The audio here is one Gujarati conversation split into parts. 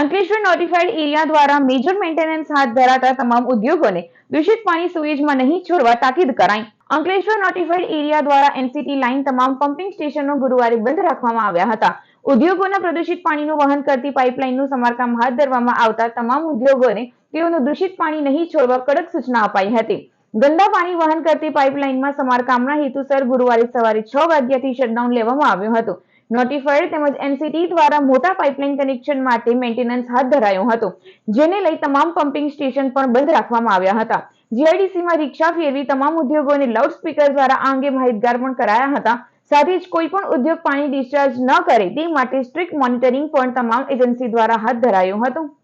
અંકલેશ્વર નોટિફાઈડ એરિયા દ્વારા મેજર મેન્ટેનન્સ હાથ ધરાતા તમામ ઉદ્યોગોને દૂષિત પાણી સુએજમાં નહીં છોડવા તાકીદ કરાઈ. અંકલેશ્વર નોટિફાઈડ એરિયા દ્વારા એનસીટી લાઇન તમામ પમ્પિંગ સ્ટેશનો ગુરુવારે બંધ રાખવામાં આવ્યા હતા. ઉદ્યોગોના પ્રદૂષિત પાણીનું વહન કરતી પાઇપલાઇનનું સમારકામ હાથ ધરવામાં આવતા તમામ ઉદ્યોગોને તેઓનું દૂષિત પાણી નહીં છોડવા કડક સૂચના અપાઈ હતી. ગંદા પાણી વહન કરતી પાઇપલાઇનમાં સમારકામના હેતુસર ગુરુવારે સવારે છ વાગ્યાથી શટડાઉન લેવામાં આવ્યું હતું. નોટિફાઈડ તેમજ એનસીટી દ્વારા મોટા પાઇપલાઇન કનેક્શન માટે મેન્ટેનન્સ હાથ ધરાયું હતું, જેને લઈ તમામ પમ્પિંગ સ્ટેશન પણ બંધ રાખવામાં આવ્યા હતા. જીઆઈડીસીમાં રિક્ષા ફેરવી તમામ ઉદ્યોગોને લાઉડસ્પીકર દ્વારા આ અંગે માહિતગાર પણ કરાયા હતા. સાથે જ કોઈ પણ ઉદ્યોગ પાણી ડિસ્ચાર્જ ન કરે તે માટે સ્ટ્રિક્ટ મોનિટરિંગ પણ તમામ એજન્સી દ્વારા હાથ ધરાયું હતું.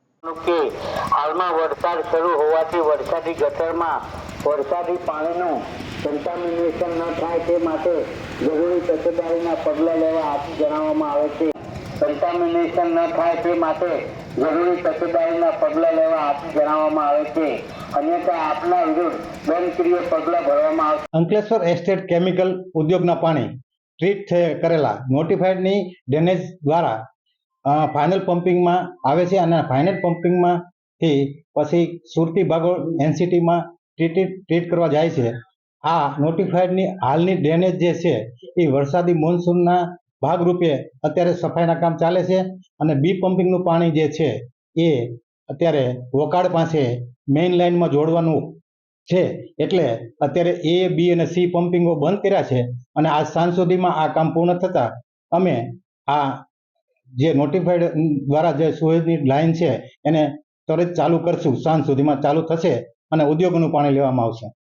કે હાલમાં વરસાદ શરૂ હોવાથી વરસાદી ગટરમાં વરસાદી પાણીનું કન્ટામિનેશન ન થાય તે માટે જરૂરી તકેદારીના પગલાં લેવા જણાવવામાં આવે છે. કન્ટામિનેશન ન થાય તે માટે જરૂરી તકેદારીના પગલાં લેવા આપી જણાવવામાં આવે છે. અન્યથા આપના વિરુદ્ધ દંડક્રિય પગલાં ભરવામાં આવશે. અંકલેશ્વર એસ્ટેટ કેમિકલ ઉદ્યોગના પાણી ટ્રીટ થયે કરેલા નોટિફાઈડની ડેનેજ દ્વારા ફાઇનલ પમ્પિંગમાં આવે છે અને ફાઇનલ પમ્પિંગમાંથી પછી સુરતી ભાગો એનસીટીમાં ટ્રીટ ટ્રીટ કરવા જાય છે. આ નોટિફાઈડની હાલની ડ્રેનેજ જે છે, એ વરસાદી મોન્સૂનના ભાગરૂપે અત્યારે સફાઈના કામ ચાલે છે અને બી પમ્પિંગનું પાણી જે છે, એ અત્યારે વોકાડ પાસે મેઇન લાઇનમાં જોડવાનું છે. એટલે અત્યારે એ બી અને સી પમ્પિંગો બંધ કર્યા છે અને આજ સાંજ સુધીમાં આ કામ પૂર્ણ થતાં અમે આ જે નોટિફાઈડ દ્વારા જે સુએજની લાઇન છે, એને તરત ચાલુ કરશું. સાંજ સુધીમાં ચાલુ થશે અને ઉદ્યોગોનું પાણી લેવામાં આવશે.